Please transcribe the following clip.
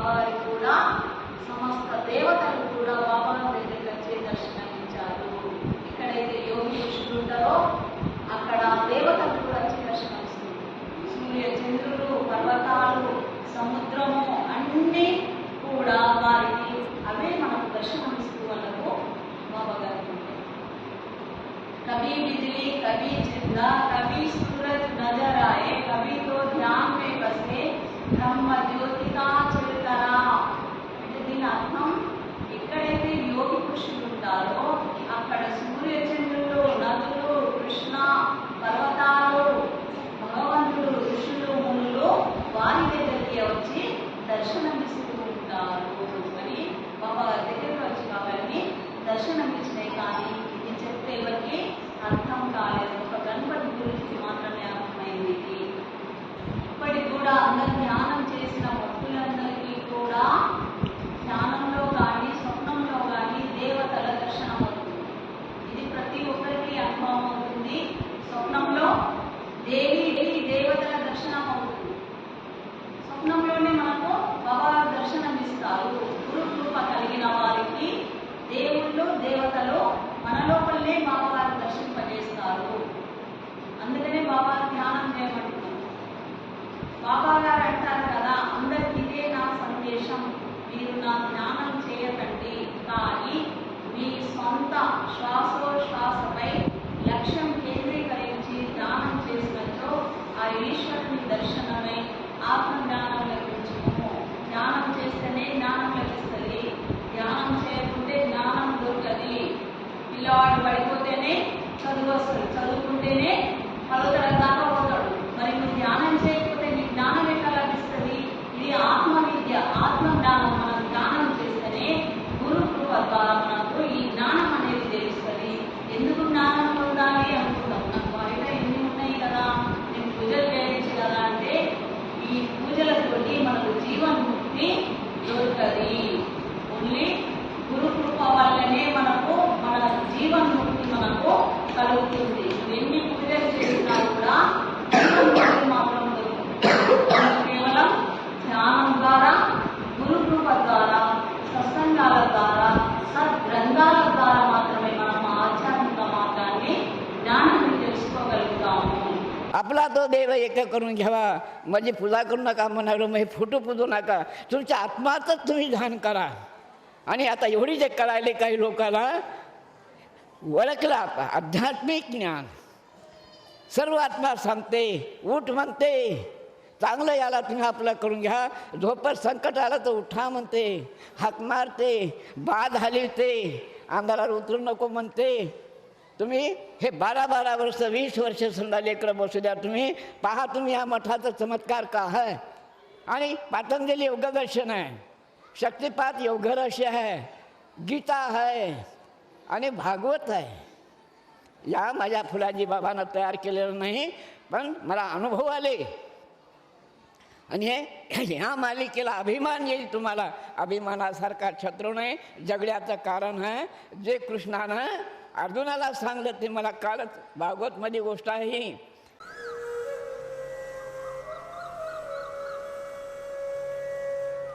బాబాయ్ కూడా సమస్త దేవతలు కూడా బాబాను దగ్గరికి వచ్చే దర్శనం ఇచ్చారు ఎక్కడైతే యోగి ఉంటారో అక్కడ దేవతలు కూడా వచ్చి దర్శనం సూర్య చంద్రులు పర్వతాలు సముద్రము అన్నీ కూడా వారికి అవే మనకు దర్శనం ఇస్తూ వాళ్ళకు కవి బిజిలి కవి చింద కవి సూరజ్ నజరాయే కవితో ధ్యాన్ మే బసే బ్రహ్మ జ్యోతికా దీని అర్థం ఎక్కడైతే యోగి పురుషులు ఉంటారో అక్కడ సూర్యచంద్రులు నదులు కృష్ణ పర్వతాలు భగవంతుడు ఋషులు మునులు వారి దగ్గరికి వచ్చి దర్శనమిస్తూ ఉంటారు అని బాబా గారి దగ్గరికి వచ్చి బాబాని దర్శనమిచ్చినాయి కానీ ఇది చెప్తే ఎవరికి అర్థం కాలేదు స్వప్నంలో దేవి minute. आपला तो देव एक करून घ्यावा म्हणजे पूजा करू नका मग हे म्हणजे फोटो पुजू नका तुमच्या आत्माचंच तुम्ही ध्यान करा आणि आता एवढी जे करायले काही लोकांना ओळखलं आता आध्यात्मिक ज्ञान सर्व आत्मा सांगते उठ म्हणते चांगलं याला तुम्ही आपलं करून घ्या झोपर संकट आलं तर उठा म्हणते हाक मारते बाद हलवते अंधारावर उतरू नको म्हणते तुम्ही हे बारा बारा वर्ष वीस वर्ष समजा लेकरं बसू द्या तुम्ही पहा तुम्ही या मठाचा चमत्कार का आहे आणि पातंजली योगदर्शन आहे शक्तिपात योग आहे गीता आहे आणि भागवत आहे या माझ्या फुलाजी बाबांना तयार केलेलं नाही पण मला अनुभव आले आणि हे ह्या मालिकेला अभिमान येईल तुम्हाला अभिमानासारखा छत्रू नाही जगण्याचं कारण आहे जे कृष्णानं अर्जुनाला सांगलं ते मला कालच भागवतमध्ये गोष्ट आहे